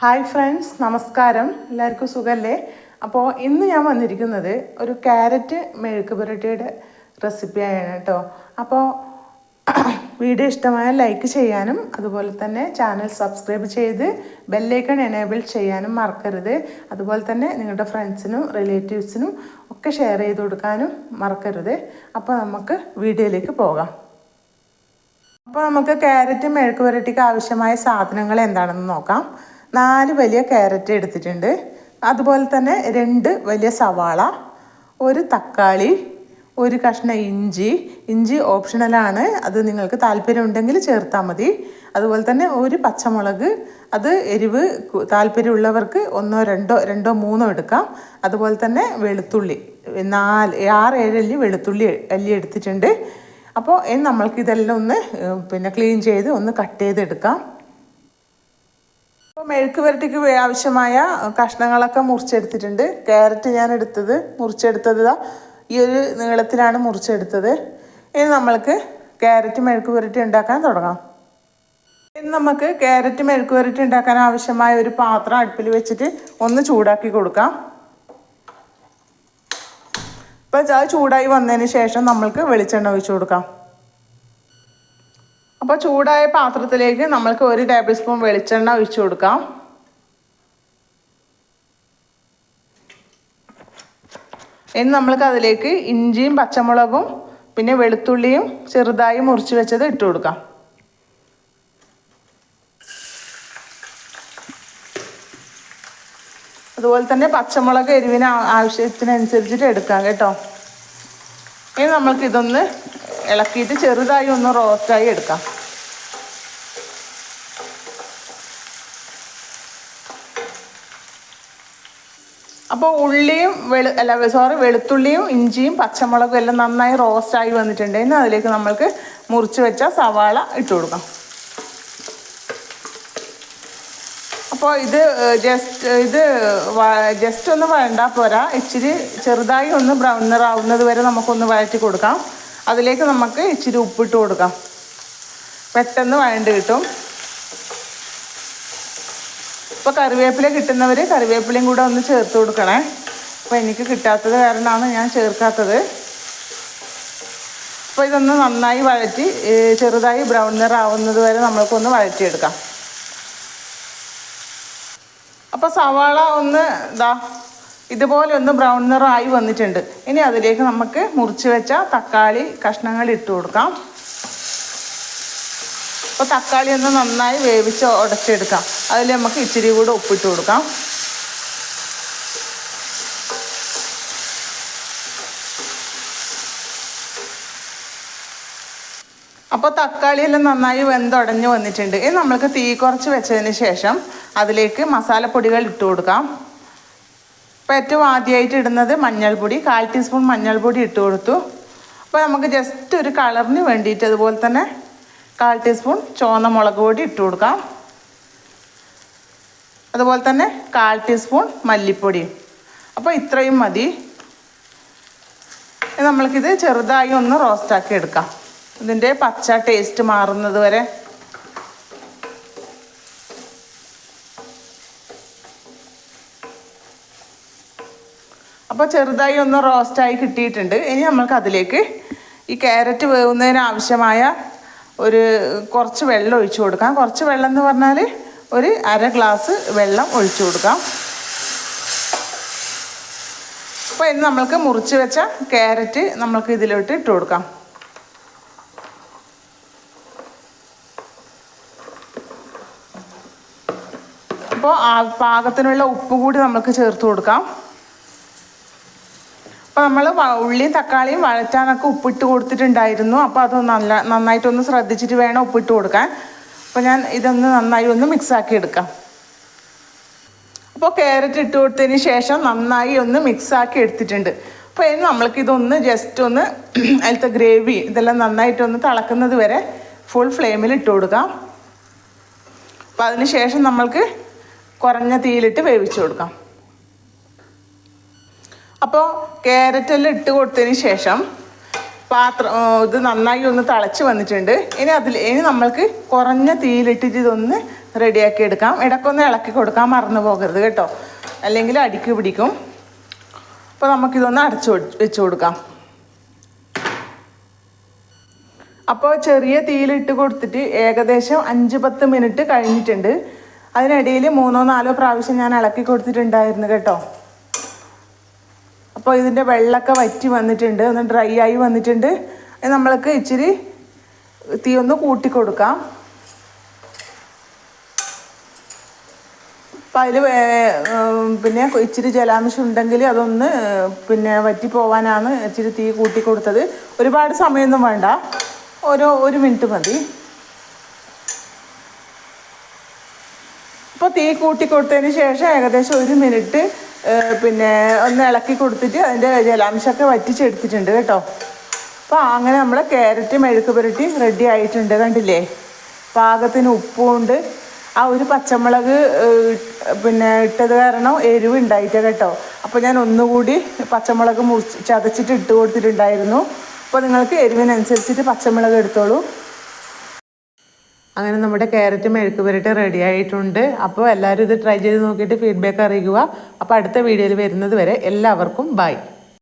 Hi friends നമസ്കാരം. എല്ലാവർക്കും സുഖമല്ലേ അപ്പോൾ ഇന്ന് ഞാൻ വന്നിരിക്കുന്നത് ഒരു ക്യാരറ്റ് മെഴുക്ക് പുരട്ടിയുടെ റെസിപ്പിയാണ് കേട്ടോ അപ്പോൾ വീഡിയോ ഇഷ്ടമായ ലൈക്ക് ചെയ്യാനും അതുപോലെ തന്നെ ചാനൽ സബ്സ്ക്രൈബ് ചെയ്ത് ബെല്ലൈക്കൺ എനേബിൾ ചെയ്യാനും മറക്കരുത്. അതുപോലെ തന്നെ നിങ്ങളുടെ ഫ്രണ്ട്സിനും റിലേറ്റീവ്സിനും ഒക്കെ ഷെയർ ചെയ്ത് കൊടുക്കാനും മറക്കരുത്. അപ്പോൾ നമുക്ക് വീഡിയോയിലേക്ക് പോകാം. അപ്പോൾ നമുക്ക് ക്യാരറ്റ് മെഴുക്ക് പുരട്ടിക്ക് ആവശ്യമായ സാധനങ്ങൾ എന്താണെന്ന് നോക്കാം. നാല് വലിയ ക്യാരറ്റ് എടുത്തിട്ടുണ്ട്. അതുപോലെ തന്നെ രണ്ട് വലിയ സവാള ഒരു തക്കാളി ഒരു കഷ്ണം ഇഞ്ചി. ഇഞ്ചി ഓപ്ഷണലാണ് അത് നിങ്ങൾക്ക് താല്പര്യമുണ്ടെങ്കിൽ ചേർത്താൽ മതി. അതുപോലെ തന്നെ ഒരു പച്ചമുളക് അത് എരിവ് താല്പര്യമുള്ളവർക്ക് ഒന്നോ രണ്ടോ രണ്ടോ മൂന്നോ എടുക്കാം. അതുപോലെ തന്നെ വെളുത്തുള്ളി നാല് ആറ് ഏഴ് അല്ലി വെളുത്തുള്ളി അല്ലി എടുത്തിട്ടുണ്ട്. അപ്പോൾ നമ്മൾക്ക് ഇതെല്ലാം ഒന്ന് പിന്നെ ക്ലീൻ ചെയ്ത് ഒന്ന് കട്ട് ചെയ്തെടുക്കാം. അപ്പോൾ മെഴുക്ക് വരട്ടിക്ക് ആവശ്യമായ കഷ്ണങ്ങളൊക്കെ മുറിച്ചെടുത്തിട്ടുണ്ട്. ക്യാരറ്റ് ഞാൻ എടുത്തത് മുറിച്ചെടുത്തത് ഈ ഒരു നീളത്തിലാണ് മുറിച്ചെടുത്തത്. ഇനി നമ്മൾക്ക് ക്യാരറ്റ് മെഴുക്ക് പുരട്ടി ഉണ്ടാക്കാൻ തുടങ്ങാം. ഇനി നമുക്ക് ക്യാരറ്റ് മെഴുക്ക് പുരട്ടി ഉണ്ടാക്കാൻ ആവശ്യമായ ഒരു പാത്രം അടുപ്പിൽ വെച്ചിട്ട് ഒന്ന് ചൂടാക്കി കൊടുക്കാം. ഇപ്പം ചൂടായി വന്നതിന് ശേഷം നമ്മൾക്ക് വെളിച്ചെണ്ണ ഒഴിച്ചു കൊടുക്കാം. അപ്പോൾ ചൂടായ പാത്രത്തിലേക്ക് നമ്മൾക്ക് ഒരു ടേബിൾ സ്പൂൺ വെളിച്ചെണ്ണ ഒഴിച്ച് കൊടുക്കാം. ഇനി നമ്മൾക്ക് അതിലേക്ക് ഇഞ്ചിയും പച്ചമുളകും പിന്നെ വെളുത്തുള്ളിയും ചെറുതായി മുറിച്ച് വെച്ചത് ഇട്ട് കൊടുക്കാം. അതുപോലെ തന്നെ പച്ചമുളക് എരിവിന് ആവശ്യത്തിനനുസരിച്ചിട്ട് എടുക്കാം കേട്ടോ. ഇനി നമ്മൾക്ക് ഇതൊന്ന് ഇളക്കിയിട്ട് ചെറുതായി ഒന്ന് റോസ്റ്റായി എടുക്കാം. അപ്പോൾ ഉള്ളിയും വെളു അല്ല സോറി വെളുത്തുള്ളിയും ഇഞ്ചിയും പച്ചമുളകും എല്ലാം നന്നായി റോസ്റ്റായി വന്നിട്ടുണ്ട്. ഇനി അതിലേക്ക് നമ്മൾക്ക് മുറിച്ച് വെച്ച സവാള ഇട്ട് കൊടുക്കാം. അപ്പോൾ ഇത് ജസ്റ്റ് ഇത് ജസ്റ്റ് ഒന്ന് വഴണ്ട പോരാ. ഇച്ചിരി ചെറുതായി ഒന്ന് ബ്രൗൺ ആവുന്നത് വരെ നമുക്കൊന്ന് വഴറ്റി കൊടുക്കാം. അതിലേക്ക് നമുക്ക് ഇച്ചിരി ഉപ്പിട്ട് കൊടുക്കാം. പെട്ടെന്ന് വഴണ്ട് കിട്ടും. ഇപ്പോൾ കറിവേപ്പില കിട്ടുന്നവർ കറിവേപ്പിലയും കൂടെ ഒന്ന് ചേർത്ത് കൊടുക്കണേ. അപ്പോൾ എനിക്ക് കിട്ടാത്തത് കാരണമാണ് ഞാൻ ചേർക്കാത്തത്. അപ്പോൾ ഇതൊന്ന് നന്നായി വഴറ്റി ചെറുതായി ബ്രൗൺ നിറാവുന്നത് വരെ നമ്മൾക്കൊന്ന് വഴറ്റിയെടുക്കാം. അപ്പോൾ സവാള ഒന്ന് ഇതാ ഇതുപോലെ ഒന്ന് ബ്രൗൺ നിറമായി വന്നിട്ടുണ്ട്. ഇനി അതിലേക്ക് നമുക്ക് മുറിച്ച് വെച്ച തക്കാളി കഷ്ണങ്ങൾ ഇട്ട് കൊടുക്കാം. അപ്പോൾ തക്കാളി ഒന്ന് നന്നായി വേവിച്ച് ഉടച്ചെടുക്കാം. അതിൽ നമുക്ക് ഇച്ചിരി കൂടെ ഉപ്പിട്ട് കൊടുക്കാം. അപ്പോൾ തക്കാളിയെല്ലാം നന്നായി വെന്തുടഞ്ഞു വന്നിട്ടുണ്ട്. ഇനി നമ്മൾക്ക് തീ കുറച്ച് വെച്ചതിന് ശേഷം അതിലേക്ക് മസാലപ്പൊടികൾ ഇട്ട് കൊടുക്കാം. അപ്പോൾ ഏറ്റവും ആദ്യമായിട്ട് ഇടുന്നത് മഞ്ഞൾപ്പൊടി. കാൽ ടീസ്പൂൺ മഞ്ഞൾപ്പൊടി ഇട്ട് കൊടുത്തു. അപ്പോൾ നമുക്ക് ജസ്റ്റ് ഒരു കളറിന് വേണ്ടിയിട്ട് അതുപോലെ തന്നെ കാൽ ടീസ്പൂൺ ചുവന്ന മുളക് പൊടി ഇട്ട് കൊടുക്കാം. അതുപോലെ തന്നെ കാൽ ടീസ്പൂൺ മല്ലിപ്പൊടിയും അപ്പോൾ ഇത്രയും മതി. നമ്മൾക്കിത് ചെറുതായി ഒന്ന് റോസ്റ്റാക്കി എടുക്കാം. ഇതിന്റെ പച്ച ടേസ്റ്റ് മാറുന്നത് വരെ അപ്പോൾ ചെറുതായി ഒന്ന് റോസ്റ്റായി കിട്ടിയിട്ടുണ്ട്. ഇനി നമ്മൾക്ക് അതിലേക്ക് ഈ ക്യാരറ്റ് വേവുന്നതിന് ആവശ്യമായ ഒരു കുറച്ച് വെള്ളം ഒഴിച്ചു കൊടുക്കാം. കുറച്ച് വെള്ളം എന്ന് പറഞ്ഞാൽ ഒരു അര ഗ്ലാസ് വെള്ളം ഒഴിച്ചു കൊടുക്കാം. അപ്പോൾ ഇന്ന് നമ്മൾക്ക് മുറിച്ച് വെച്ച ക്യാരറ്റ് നമ്മൾക്ക് ഇതിലോട്ട് ഇട്ട് കൊടുക്കാം. അപ്പോൾ പാകത്തിനുള്ള ഉപ്പ് കൂടി നമുക്ക് ചേർത്ത് കൊടുക്കാം. നമ്മൾ ഉള്ളിയും തക്കാളിയും വഴറ്റാനൊക്കെ ഉപ്പിട്ട് കൊടുത്തിട്ടുണ്ടായിരുന്നു. അപ്പോൾ അത് നല്ല നന്നായിട്ടൊന്ന് ശ്രദ്ധിച്ചിട്ട് വേണം ഉപ്പിട്ട് കൊടുക്കാൻ. അപ്പോൾ ഞാൻ ഇതൊന്ന് നന്നായി ഒന്ന് മിക്സ് ആക്കി എടുക്കാം. അപ്പോൾ ക്യാരറ്റ് ഇട്ട് കൊടുത്തതിന് ശേഷം നന്നായി ഒന്ന് മിക്സ് ആക്കി എടുത്തിട്ടുണ്ട്. അപ്പോൾ ഇനി നമ്മൾക്ക് ഇതൊന്ന് ജസ്റ്റ് ഒന്ന് അതിലത്തെ ഗ്രേവി ഇതെല്ലാം നന്നായിട്ടൊന്ന് തിളക്കുന്നത് വരെ ഫുൾ ഫ്ലെയിമിൽ ഇട്ട് കൊടുക്കാം. അപ്പോൾ അതിന് ശേഷം നമ്മൾക്ക് കുറഞ്ഞ തീയിലിട്ട് വേവിച്ച് കൊടുക്കാം. അപ്പോൾ ക്യാരറ്റെല്ലാം ഇട്ട് കൊടുത്തതിന് ശേഷം പാത്രം ഇത് നന്നായി ഒന്ന് തിളച്ച് വന്നിട്ടുണ്ട്. ഇനി അതിൽ ഇനി നമ്മൾക്ക് കുറഞ്ഞ തീയിലിട്ടിട്ട് ഇതൊന്ന് റെഡിയാക്കി എടുക്കാം. ഇടയ്ക്കൊന്ന് ഇളക്കി കൊടുക്കാൻ മറന്നു പോകരുത് കേട്ടോ. അല്ലെങ്കിൽ അടിക്ക് പിടിക്കും. അപ്പോൾ നമുക്കിതൊന്ന് അടച്ചു വെച്ച് കൊടുക്കാം. അപ്പോൾ ചെറിയ തീയിലിട്ട് കൊടുത്തിട്ട് ഏകദേശം അഞ്ച് പത്ത് മിനിറ്റ് കഴിഞ്ഞിട്ടുണ്ട്. അതിനിടയിൽ മൂന്നോ നാലോ പ്രാവശ്യം ഞാൻ ഇളക്കി കൊടുത്തിട്ടുണ്ടായിരുന്നു കേട്ടോ. അപ്പോൾ ഇതിന്റെ വെള്ളമൊക്കെ വറ്റി വന്നിട്ടുണ്ട് ഒന്ന് ഡ്രൈ ആയി വന്നിട്ടുണ്ട്. നമ്മൾക്ക് ഇച്ചിരി തീ ഒന്ന് കൂട്ടി കൊടുക്കാം. അപ്പം അതിൽ പിന്നെ ഇച്ചിരി ജലാംശം ഉണ്ടെങ്കിൽ അതൊന്ന് പിന്നെ വറ്റി പോവാനാണ് ഇച്ചിരി തീ കൂട്ടി കൊടുത്തത്. ഒരുപാട് സമയമൊന്നും വേണ്ട. ഒരു ഒരു മിനിറ്റ് മതി. ഇപ്പോൾ തീ കൂട്ടി കൊടുത്തതിന് ശേഷം ഏകദേശം ഒരു മിനിറ്റ് പിന്നെ ഒന്ന് ഇളക്കി കൊടുത്തിട്ട് അതിന്റെ ജലാംശമൊക്കെ വറ്റിച്ചെടുത്തിട്ടുണ്ട് കേട്ടോ. അപ്പോൾ അങ്ങനെ നമ്മൾ ക്യാരറ്റ് മെഴുക്ക് പുരട്ടി റെഡി ആയിട്ടുണ്ട് കണ്ടില്ലേ? പാകത്തിന് ഉപ്പുമുണ്ട് ആ ഒരു പച്ചമുളക് പിന്നെ ഇട്ടത് കാരണം എരിവ് ഉണ്ടായിട്ട് കേട്ടോ. അപ്പോൾ ഞാൻ ഒന്നുകൂടി പച്ചമുളക് മുറിച്ച് ചതച്ചിട്ട് ഇട്ട് കൊടുത്തിട്ടുണ്ടായിരുന്നു. അപ്പോൾ നിങ്ങൾക്ക് എരിവിനനുസരിച്ചിട്ട് പച്ചമുളക് എടുത്തോളൂ. അങ്ങനെ നമ്മുടെ ക്യാരറ്റ് മെഴുക്ക് പുരട്ടി റെഡി ആയിട്ടുണ്ട്. അപ്പോൾ എല്ലാവരും ഇത് ട്രൈ ചെയ്ത് നോക്കിയിട്ട് ഫീഡ്ബാക്ക് അറിയിക്കുക. അപ്പോൾ അടുത്ത വീഡിയോയിൽ വരുന്നത് വരെ എല്ലാവർക്കും ബൈ